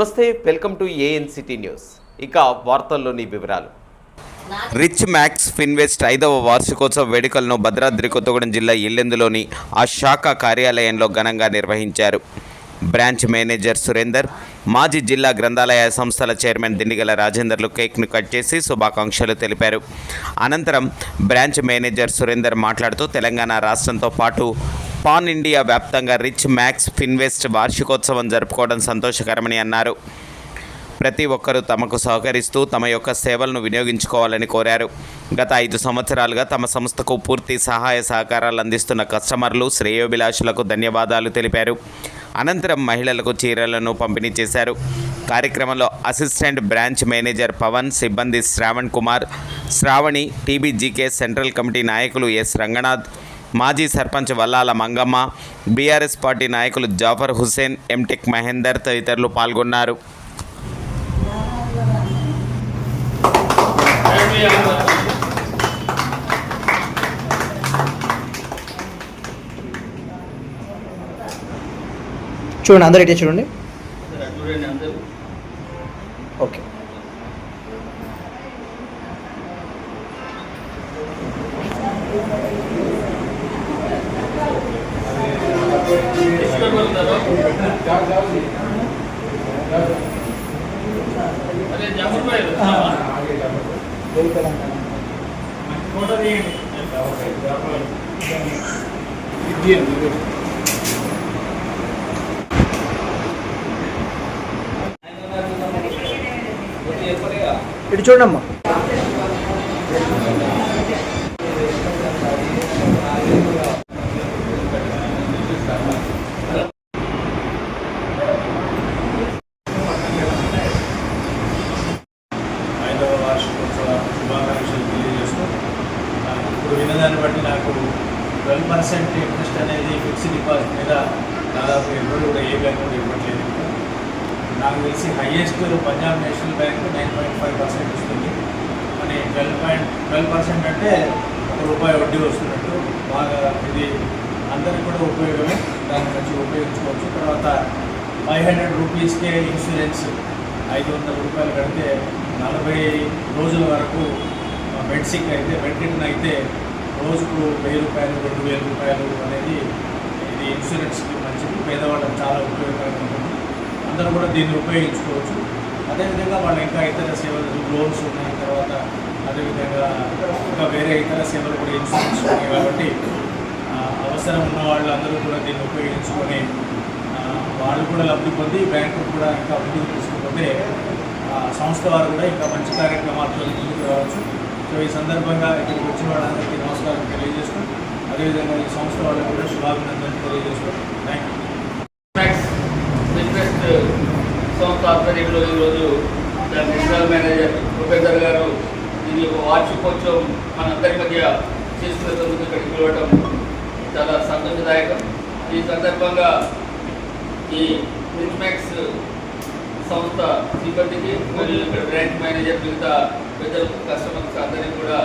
నమస్తే welcome to ANCT news. ఇక వార్తల్లోని వివరాలు. రిచ్ మ్యాక్స్ ఫిన్వెస్ట్ ఐదవ వార్షికోత్సవ వేడుకలను భద్రాద్రి కొత్తగూడెం జిల్లా ఇల్లెందులోని ఆ శాఖ కార్యాలయంలో ఘనంగా నిర్వహించారు. బ్రాంచ్ మేనేజర్ సురేందర్ మాజీ జిల్లా గ్రంథాలయ సంస్థల చైర్మన్ దిండిగల రాజేందర్లు కేక్ను కట్ చేసి శుభాకాంక్షలు తెలిపారు. అనంతరం బ్రాంచ్ మేనేజర్ సురేందర్ మాట్లాడుతూ తెలంగాణ రాష్ట్రంతో పాటు పాన్ ఇండియా వ్యాప్తంగా రిచ్ మ్యాక్స్ ఫిన్వెస్ట్ వార్షికోత్సవం జరుపుకోవడం సంతోషకరమని అన్నారు. ప్రతి ఒక్కరూ తమకు సహకరిస్తూ తమ యొక్క సేవలను వినియోగించుకోవాలని కోరారు. గత ఐదు సంవత్సరాలుగా తమ సంస్థకు పూర్తి సహాయ సహకారాలు అందిస్తున్న కస్టమర్లు శ్రేయోభిలాషులకు ధన్యవాదాలు తెలిపారు. అనంతరం మహిళలకు చీరలను పంపిణీ చేశారు. కార్యక్రమంలో అసిస్టెంట్ బ్రాంచ్ మేనేజర్ పవన్ సిబ్బంది Shravan Kumar Shravani TBGK central committee నాయకులు ఎస్ రంగనాథ్ మాజీ సర్పంచ్ వల్లాల మంగమ్మ బీఆర్ఎస్ పార్టీ నాయకులు జాఫర్ హుసేన్ ఎంటెక్ మహేందర్ తదితరులు పాల్గొన్నారు. చూడండి అందరు ఇటే చూడండి? ఓకే. ఇటు చూడండి అమ్మా ఐదవ వార్షికోత్సవ శుభాకాంక్షలు తెలియజేస్తూ ఆ, ఇప్పుడు విన్నదాన్ని బట్టి నాకు ట్వెల్వ్ పర్సెంట్ ఇంట్రెస్ట్ అనేది ఫిక్స్డ్ డిపాజిట్ మీద దాదాపు ఎవరు కూడా ఏ బ్యాంక్ కూడా ఇవ్వట్లేదు. నాకు తెలిసి highest Punjab national bank nine point five percent ఇస్తుంది అని ట్వెల్వ్ పాయింట్ ట్వెల్వ్ పర్సెంట్ అంటే ఒక రూపాయి వడ్డీ వస్తున్నట్టు బాగా ఇది అందరికీ కూడా ఉపయోగమే. దాన్ని మంచి ఉపయోగించుకోవచ్చు. తర్వాత ఫైవ్ హండ్రెడ్ రూపీస్కే ఇన్సూరెన్స్ ఐదు వందల రూపాయలు కడితే నలభై రోజుల వరకు మెడిసిక్ అయితే మెడిసిన్ అయితే రోజుకు వెయ్యి రూపాయలు రెండు వేల రూపాయలు అనేది ఇది ఇన్సూరెన్స్కి మంచిది. పేదవాళ్ళకి చాలా ఉపయోగకరంగా ఉంటుంది అందరూ కూడా దీన్ని ఉపయోగించుకోవచ్చు. అదేవిధంగా వాళ్ళు ఇంకా ఇతర సేవలు లోన్స్ ఉన్నాయి తర్వాత అదేవిధంగా ఇంకా వేరే ఇతర సేవలు కూడా ఇన్సూరెన్స్ ఉన్నాయి కాబట్టి అవసరం ఉన్న వాళ్ళందరూ కూడా దీన్ని ఉపయోగించుకొని వాళ్ళు కూడా లబ్ధి పొంది బ్యాంకు కూడా ఇంకా అభివృద్ధి తీసుకుపోతే సంస్థ వారు కూడా ఇంకా మంచి కార్యక్రమాలతో ముందుకు రావచ్చు. సో ఈ సందర్భంగా ఇక్కడికి వచ్చిన వాళ్ళందరికీ నమస్కారం తెలియజేస్తూ అదేవిధంగా ఈ సంస్థ వాళ్ళకి కూడా శుభాభినందనలు తెలియజేస్తూ. థ్యాంక్ యూ రిక్వెస్ట్ సంస్థ ఆధ్వర్యంలో ఈరోజు దాని జనరల్ మేనేజర్ ఉపేందర్ గారు దీని యొక్క వార్షికోత్సవం మనందరి మధ్య చేసుకునేందుకు ఇక్కడికి పిలవడం చాలా సంతోషదాయకం. ఈ సందర్భంగా ఈ మ్యాక్స్ సంస్థ సిబ్బందికి మరియు ఇక్కడ బ్రాంచ్ మేనేజర్ మిగతా పెద్దలకు కస్టమర్స్ అందరికీ కూడా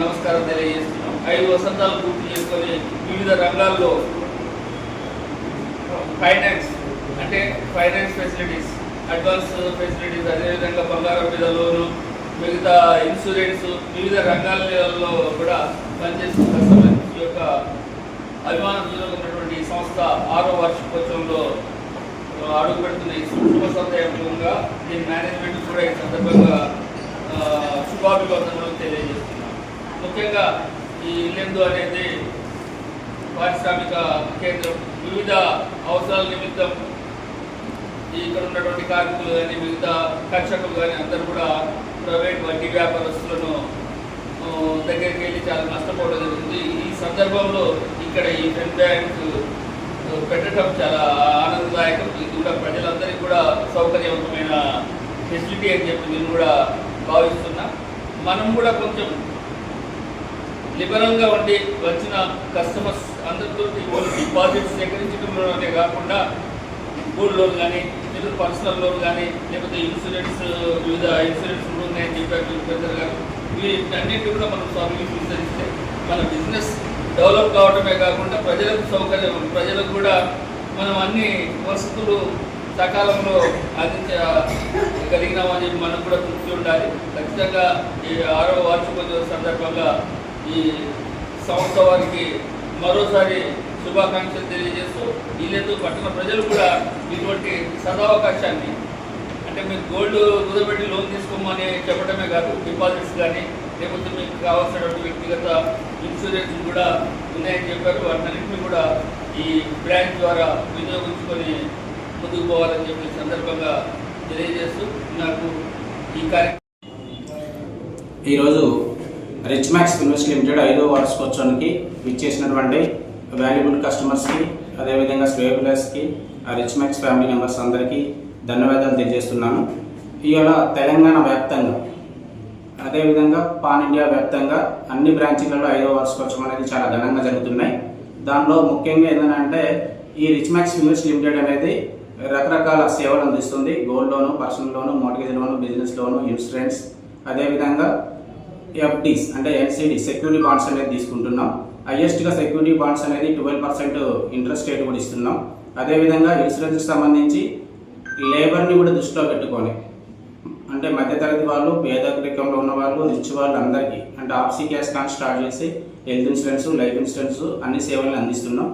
నమస్కారం తెలియజేస్తున్నాం. ఐదు వసంతాలు పూర్తి చేసుకొని వివిధ రంగాల్లో ఫైనాన్స్ అంటే ఫైనాన్స్ ఫెసిలిటీస్ అడ్వాన్స్ ఫెసిలిటీస్ అదేవిధంగా బంగారం మీద లోను మిగతా ఇన్సూరెన్స్ వివిధ రంగాలలో కూడా పనిచేస్తున్న కస్టమర్ యొక్క అభిమానం సంస్థ ఆరో వార్షికోత్సవంలో అడుగు పెడుతున్న ఈ శుభ సందర్భంగా దీని మేనేజ్మెంట్ కూడా ఈ సందర్భంగా శుభాభివందనలు తెలియజేస్తున్నాం. ముఖ్యంగా ఈ ఇల్లెందు అనేది పారిశ్రామిక కేంద్రం వివిధ అవసరాల నిమిత్తం ఇక్కడ ఉన్నటువంటి కార్మికులు కానీ మిగతా కక్షకులు కానీ అందరూ కూడా ప్రైవేట్ వడ్డీ వ్యాపారస్తులను దగ్గరికి వెళ్ళి చాలా నష్టపోవడం జరుగుతుంది. ఈ సందర్భంలో ఇక్కడ ఈ ఫెడ్ బ్యాంక్ పెట్టడం చాలా ఆనందదాయకం. ఇది కూడా ప్రజలందరికీ కూడా సౌకర్యవంతమైన ఫెసిలిటీ అని చెప్పి నేను కూడా భావిస్తున్నా. మనం కూడా కొంచెం లిబరల్గా ఉండి వచ్చిన కస్టమర్స్ అందరితో ఓన్లీ డిపాజిట్స్ సేకరించడంలోనే కాకుండా గోల్డ్ లోన్ కానీ లేదా పర్సనల్ లోన్ కానీ లేకపోతే ఇన్సూరెన్స్ వివిధ ఇన్సూరెన్స్ కూడా ఉన్నాయని చెప్పారు పెద్దలు గారు. వీటన్నిటి కూడా మనం స్వామికి విస్తరిస్తే మన బిజినెస్ డెవలప్ కావడమే కాకుండా ప్రజలకు సౌకర్యం ప్రజలకు కూడా మనం అన్ని వసతులు సకాలంలో అందించగలిగినామని చెప్పి మనకు కూడా తృప్తి ఉండాలి. ఖచ్చితంగా ఈ ఆరో వార్షికోత్సవ సందర్భంగా ఈ సంస్థ వారికి మరోసారి శుభాకాంక్షలు తెలియజేస్తూ వీళ్ళతో పట్టణ ప్రజలు కూడా ఇటువంటి సదావకాశాన్ని అంటే మీరు గోల్డ్ కుదబెట్టి లోన్ తీసుకోమని చెప్పడమే కాదు డిపాజిట్స్ కానీ లేకపోతే మీకు కావాల్సినటువంటి వ్యక్తిగత ఇన్సూరెన్స్ కూడా ఉన్నాయని చెప్పారు. వాటినన్నింటినీ కూడా ఈ బ్రాంచ్ ద్వారా వినియోగించుకొని ముందుకు పోవాలని చెప్పి సందర్భంగా తెలియజేస్తూ నాకు ఈ కార్యక్రమం ఈరోజు రిచ్ మ్యాక్స్ ఇన్వెస్ట్ లిమిటెడ్ ఐదో వార్షికోత్సవానికి విచ్చేసినటువంటి వాల్యుబుల్ కస్టమర్స్కి అదేవిధంగా స్వేబులర్స్కి ఆ రిచ్ మ్యాక్స్ ఫ్యామిలీ మెంబర్స్ అందరికీ ధన్యవాదాలు తెలియజేస్తున్నాను. ఇవాళ తెలంగాణ వ్యాప్తంగా అదేవిధంగా పాన్ ఇండియా వ్యాప్తంగా అన్ని బ్రాంచ్లలో ఐదో వార్షికోత్సవం అనేది చాలా ఘనంగా జరుగుతున్నాయి. దానిలో ముఖ్యంగా ఏంటంటే ఈ రిచ్ మ్యాక్స్ ఇన్వెస్ట్ లిమిటెడ్ అనేది రకరకాల సేవలు అందిస్తుంది. Gold loan personal loan mortgage loan business loan insurance అదేవిధంగా ఎఫ్డీస్ అంటే ఎన్సీడీ సెక్యూరిటీ బాండ్స్ అనేది తీసుకుంటున్నాం. హైయెస్ట్గా సెక్యూరిటీ బాండ్స్ అనేది ట్వెల్వ్ పర్సెంట్ ఇంట్రెస్ట్ రేట్ కూడా ఇస్తున్నాం. అదేవిధంగా ఇన్సూరెన్స్కి సంబంధించి లేబర్ని కూడా దృష్టిలో పెట్టుకొని అంటే మధ్యతరగతి వాళ్ళు పేదరికంలో ఉన్న వాళ్ళు రిచ్ వాళ్ళు అందరికీ అంటే ఆప్సీ క్యాష్ కానీ స్టార్ట్ చేసి హెల్త్ ఇన్సూరెన్స్ లైఫ్ ఇన్సూరెన్స్ అన్ని సేవలను అందిస్తున్నాం.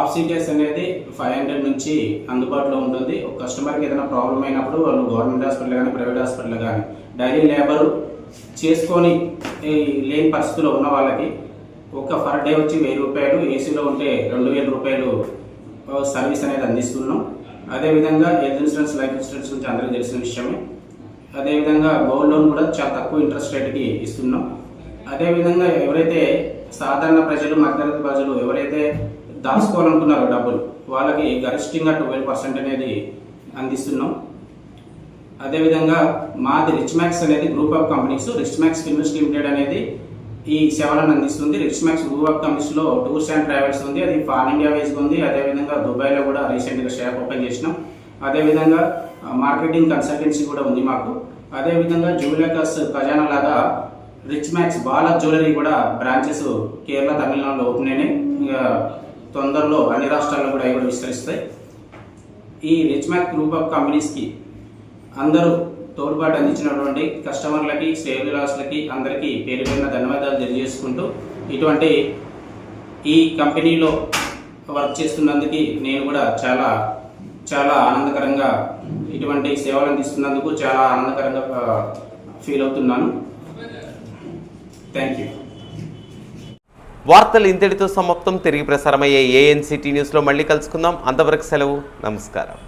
ఆప్సీ క్యాష్ అనేది ఫైవ్ హండ్రెడ్ నుంచి అందుబాటులో ఉంటుంది. ఒక కస్టమర్కి ఏదైనా ప్రాబ్లం అయినప్పుడు వాళ్ళు గవర్నమెంట్ హాస్పిటల్ కానీ ప్రైవేట్ హాస్పిటల్ కానీ డైలీ లేబర్ చేసుకొని లేని పరిస్థితుల్లో ఉన్న వాళ్ళకి ఒక పర్ డే వచ్చి వెయ్యి రూపాయలు ఏసీలో ఉంటే రెండు వేల రూపాయలు సర్వీస్ అనేది అందిస్తున్నాం. అదేవిధంగా హెల్త్ ఇన్సూరెన్స్ లైఫ్ ఇన్సూరెన్స్ గురించి అందరికీ తెలిసిన విషయమే. అదేవిధంగా గోల్డ్ లోన్ కూడా చాలా తక్కువ ఇంట్రెస్ట్ రేట్కి ఇస్తున్నాం. అదేవిధంగా ఎవరైతే సాధారణ ప్రజలు మధ్యతరగతి ప్రజలు ఎవరైతే దాచుకోవాలనుకున్నారో డబ్బులు వాళ్ళకి గరిష్టంగా ట్వెల్వ్ పర్సెంట్ అనేది అందిస్తున్నాం. అదేవిధంగా మాది రిచ్ మ్యాక్స్ అనేది group of companies Rich Max invest limited అనేది ఈ సేవలను అందిస్తుంది. రిచ్ మ్యాక్స్ గ్రూప్ ఆఫ్ కంపెనీస్లో టూర్స్ అండ్ ట్రావెల్స్ ఉంది అది ఫార్ ఇండియా వేస్గా ఉంది. అదేవిధంగా దుబాయ్లో కూడా రీసెంట్గా షాప్ ఓపెన్ చేసినాం. అదేవిధంగా మార్కెటింగ్ కన్సల్టెన్సీ కూడా ఉంది మాకు. అదేవిధంగా జూలియాకస్ ఖజానా లాగా రిచ్ మ్యాక్స్ బాల జ్యువెలరీ కూడా బ్రాంచెస్ కేరళ తమిళనాడులో ఓపెన్ అయినాయి. ఇంకా తొందరలో అన్ని రాష్ట్రాల్లో కూడా అవి కూడా విస్తరిస్తాయి. ఈ రిచ్ మ్యాక్ గ్రూప్ ఆఫ్ కంపెనీస్కి అందరూ తోడ్పాటు అందించినటువంటి కస్టమర్లకి సేవలాస్లకి అందరికీ పేరు పేరున ధన్యవాదాలు తెలియజేసుకుంటూ ఇటువంటి ఈ కంపెనీలో వర్క్ చేస్తున్నందుకు నేను కూడా చాలా చాలా ఆనందకరంగా ఇటువంటి సేవలు అందిస్తున్నందుకు చాలా ఆనందకరంగా ఫీల్ అవుతున్నాను. థ్యాంక్ యూ వార్తలు ఇంతటితో సమాప్తం. తిరిగి ప్రసారమయ్యే ఏఎన్సిటీ న్యూస్లో మళ్ళీ కలుసుకుందాం. అంతవరకు సెలవు. నమస్కారం.